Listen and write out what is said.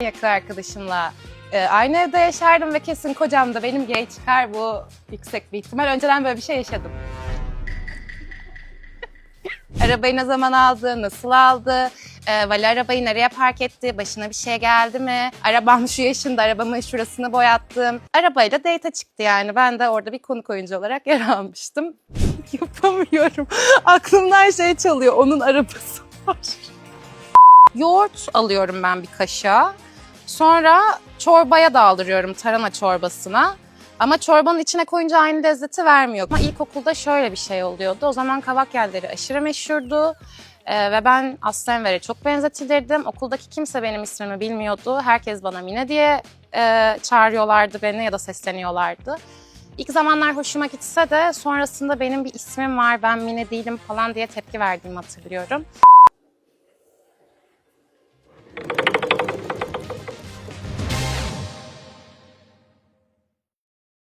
yakın arkadaşımla e, aynı evde yaşardım ve kesin kocam da benim gay çıkar bu yüksek bir ihtimal. Önceden böyle bir şey yaşadım. Arabayı ne zaman aldı, nasıl aldı, e, Vali arabayı nereye park etti, başına bir şey geldi mi, arabam şu yaşında, arabamın şurasını boyattım. Arabayla date çıktı yani. Ben de orada bir konuk oyuncu olarak yer almıştım. Yapamıyorum. Aklımdan şey çalıyor, onun arabası var. Yoğurt alıyorum ben bir kaşığa. Sonra çorbaya daldırıyorum tarhana çorbasına. Ama çorbanın içine koyunca aynı lezzeti vermiyor. Ama ilkokulda şöyle bir şey oluyordu. O zaman kavak yerleri aşırı meşhurdu. Ee, ve ben Aslı Enver'e çok benzetilirdim. Okuldaki kimse benim ismimi bilmiyordu. Herkes bana Mine diye e, çağırıyorlardı beni ya da sesleniyorlardı. İlk zamanlar hoşuma gitse de sonrasında benim bir ismim var, ben Mine değilim falan diye tepki verdiğimi hatırlıyorum.